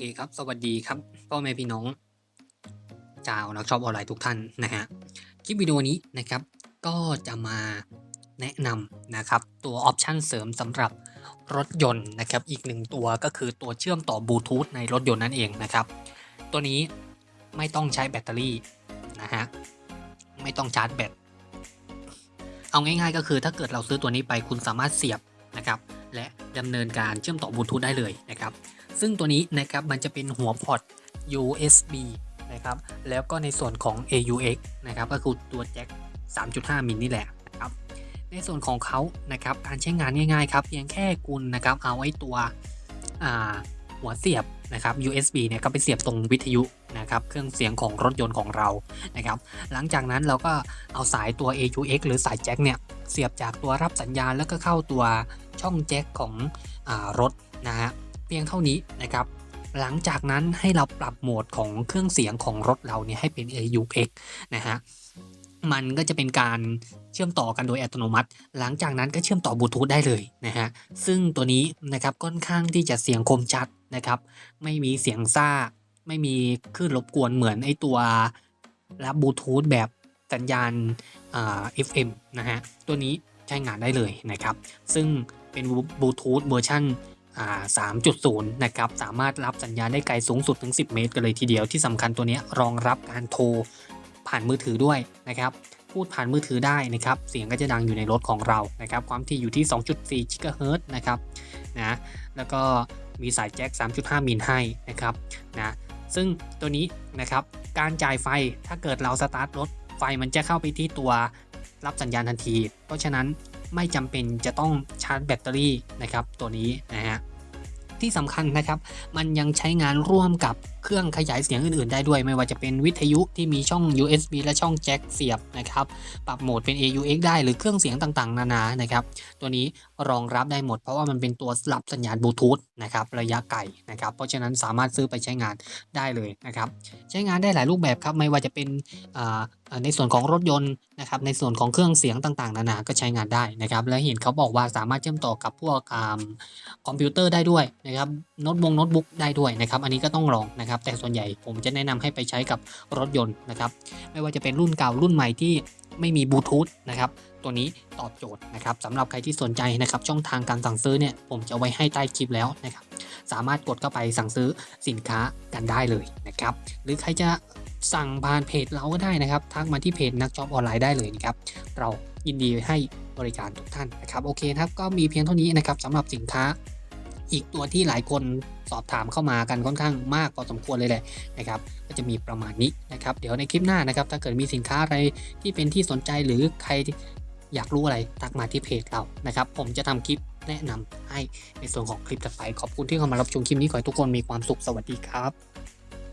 คครับ สวัสดีครับพ่อแม่พี่น้องชาวนักชอปออนไลน์ทุกท่านนะฮะคลิปวิดีโอนี้นะครับก็จะมาแนะนำนะครับตัวออปชันเสริมสำหรับรถยนต์นะครับอีกหนึ่งตัวก็คือตัวเชื่อมต่อบลูทูธในรถยนต์นั่นเองนะครับ ตัวนี้ไม่ต้องใช้แบตเตอรี่นะฮะไม่ต้องชาร์จแบตเอาง่ายๆก็คือถ้าเกิดเราซื้อตัวนี้ไปคุณสามารถเสียบนะครับและดำเนินการเชื่อมต่อบลูทูธได้เลยนะครับ ซึ่งตัวนี้นะครับมันจะเป็นหัวพอร์ต USB นะครับแล้วก็ในส่วนของ AUX นะครับก็คือตัวแจ็ค 3.5 มิลนี่แหละนะครับในส่วนของเขานะครับการใช้งานง่ายๆครับเพียงแค่คุณนะครับเอาไว้ตัวหัวเสียบนะครับ USB เนี่ยก็ไปเสียบตรงวิทยุนะครับเครื่องเสียงของรถยนต์ของเรานะครับ หลังจากนั้นเราก็เอาสายตัว AUX หรือสายแจ็คเนี่ยเสียบจากตัวรับสัญญาณแล้วก็เข้าตัวช่องแจ็คของอรถนะฮะ พียงเท่านี้นะครับ หลังจากนั้นให้เราปรับโหมดของเครื่องเสียงของรถเราเนี่ยให้เป็น AUX นะฮะ มันก็จะเป็นการเชื่อมต่อกันโดยอัตโนมัติ หลังจากนั้นก็เชื่อมต่อบลูทูธได้เลยนะฮะ ซึ่งตัวนี้นะครับค่อนข้างที่จะเสียงคมชัดนะครับ ไม่มีเสียงซ่า ไม่มีคลื่นรบกวนเหมือนไอตัวรับบลูทูธแบบสัญญาณอ่า FM นะฮะ ตัวนี้ใช้งานได้เลยนะครับ ซึ่งเป็นบลูทูธเวอร์ชันอ่า 3.0 นะครับ สามารถรับสัญญาณได้ไกลสูงสุดถึง 10 เมตรกันเลยทีเดียว ที่สำคัญตัวนี้รองรับการโทรผ่านมือถือด้วยนะครับ พูดผ่านมือถือได้นะครับ เสียงก็จะดังอยู่ในรถของเรานะครับ ความถี่อยู่ที่ 2.4 GHz นะครับ นะ แล้วก็มีสายแจ็ค 3.5 มิลให้นะครับ นะ ซึ่งตัวนี้นะครับ การจ่ายไฟ ถ้าเกิดเราสตาร์ทรถ ไฟมันจะเข้าไปที่ตัวรับสัญญาณทันที เพราะฉะนั้น ไม่จำเป็นจะต้องชาร์จแบตเตอรี่นะครับตัวนี้นะฮะที่สำคัญนะครับ มันยังใช้งานร่วมกับเครื่องขยายเสียงอื่นๆ ได้ด้วย ไม่ว่าจะเป็นวิทยุที่มีช่อง USB และช่องแจ็คเสียบนะครับ ปรับโหมดเป็น AUX ได้หรือเครื่องเสียงต่างๆ นานา นะครับ ตัวนี้รองรับได้หมด เพราะว่ามันเป็นตัวรับสัญญาณบลูทูธนะครับ ระยะไกลนะครับ เพราะฉะนั้นสามารถซื้อไปใช้งานได้เลยนะครับ ใช้งานได้หลายรูปแบบครับ ไม่ว่าจะเป็น ในส่วนของรถยนต์นะครับในส่วนของเครื่องเสียงต่างๆ นานา ก็ใช้งานได้นะครับ และเห็นเขาบอกว่าสามารถเชื่อมต่อกับพวกอคอมพิวเตอร์ได้ด้วยนะครับโน้ตบงโน้ตบุ๊กได้ด้วยนะครับ อันนี้ก็ต้องลองนะครับ แต่ส่วนใหญ่ผมจะแนะนำให้ไปใช้กับรถยนต์นะครับ ไม่ว่าจะเป็นรุ่นเก่ารุ่นใหม่ที่ไม่มีบลูทูธนะครับตัวนี้ตอบโจทย์นะครับสำหรับใครที่สนใจนะครับช่องทางการสั่งซื้อเนี่ยผมจะไว้ให้ใต้คลิปแล้วนะครับ สามารถกดเข้าไปสั่งซื้อสินค้ากันได้เลยนะครับ หรือใครจะ สั่งผ่านเพจเราก็ได้นะครับทักมาที่เพจนักช็อปออนไลน์ได้เลยนะครับเรายินดีให้บริการทุกท่านนะครับโอเคครับก็มีเพียงเท่านี้นะครับสำหรับสินค้าอีกตัวที่หลายคนสอบถามเข้ามากันค่อนข้างมากพอสมควรเลยแหละนะครับ ก็จะมีประมาณนี้นะครับ เดี๋ยวในคลิปหน้านะครับ ถ้าเกิดมีสินค้าอะไรที่เป็นที่สนใจหรือใครอยากรู้อะไรทักมาที่เพจเรานะครับ ผมจะทำคลิปแนะนำให้ในส่วนของคลิปต่อไปขอบคุณที่เข้ามารับชมคลิปนี้ขอให้ทุกคนมีความสุขสวัสดีครับ